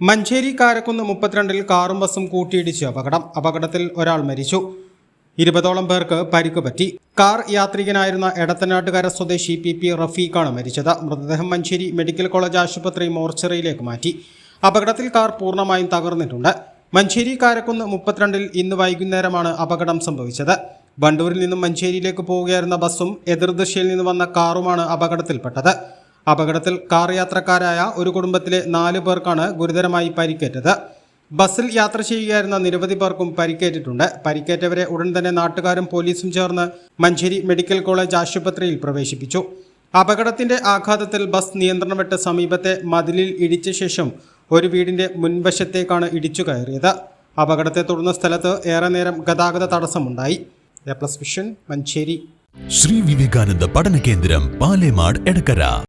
മഞ്ചേരി കാരക്കുന്ന് മുപ്പത്തിരണ്ടിൽ കാറും ബസ്സും കൂട്ടിയിടിച്ച് അപകടം. അപകടത്തിൽ ഒരാൾ മരിച്ചു. ഇരുപതോളം പേർക്ക് പരിക്ക് പറ്റി. കാർ യാത്രികനായിരുന്ന എടത്തനാട്ടുകര സ്വദേശി പി പി റഫീഖാണ് മരിച്ചത്. മൃതദേഹം മഞ്ചേരി മെഡിക്കൽ കോളേജ് ആശുപത്രി മോർച്ചറിയിലേക്ക് മാറ്റി. അപകടത്തിൽ കാർ പൂർണമായും തകർന്നിട്ടുണ്ട്. മഞ്ചേരി കാരക്കുന്ന് മുപ്പത്തിരണ്ടിൽ ഇന്ന് വൈകുന്നേരമാണ് അപകടം സംഭവിച്ചത്. വണ്ടൂരിൽ നിന്നും മഞ്ചേരിയിലേക്ക് പോവുകയായിരുന്ന ബസ്സും എതിർദിശയിൽ നിന്ന് വന്ന കാറുമാണ് അപകടത്തിൽപ്പെട്ടത്. അപകടത്തിൽ കാർ യാത്രക്കാരായ ഒരു കുടുംബത്തിലെ നാല് പേർക്കാണ് ഗുരുതരമായി പരിക്കേറ്റത്. ബസ്സിൽ യാത്ര ചെയ്യുകയായിരുന്ന നിരവധി പേർക്കും പരിക്കേറ്റിട്ടുണ്ട്. പരിക്കേറ്റവരെ ഉടൻ തന്നെ നാട്ടുകാരും പോലീസും ചേർന്ന് മഞ്ചേരി മെഡിക്കൽ കോളേജ് ആശുപത്രിയിൽ പ്രവേശിപ്പിച്ചു. അപകടത്തിന്റെ ആഘാതത്തിൽ ബസ് നിയന്ത്രണം വിട്ട് സമീപത്തെ മതിലിൽ ഇടിച്ച ശേഷം ഒരു വീടിന്റെ മുൻവശത്തേക്കാണ് ഇടിച്ചു കയറിയത്. അപകടത്തെ തുടർന്ന് സ്ഥലത്ത് ഏറെ നേരം ഗതാഗത തടസ്സമുണ്ടായി. പ്ലസ് വിഷൻ മഞ്ചേരി ശ്രീ വിവേകാനന്ദ പഠന കേന്ദ്രം പാലേമാട് എടക്കര.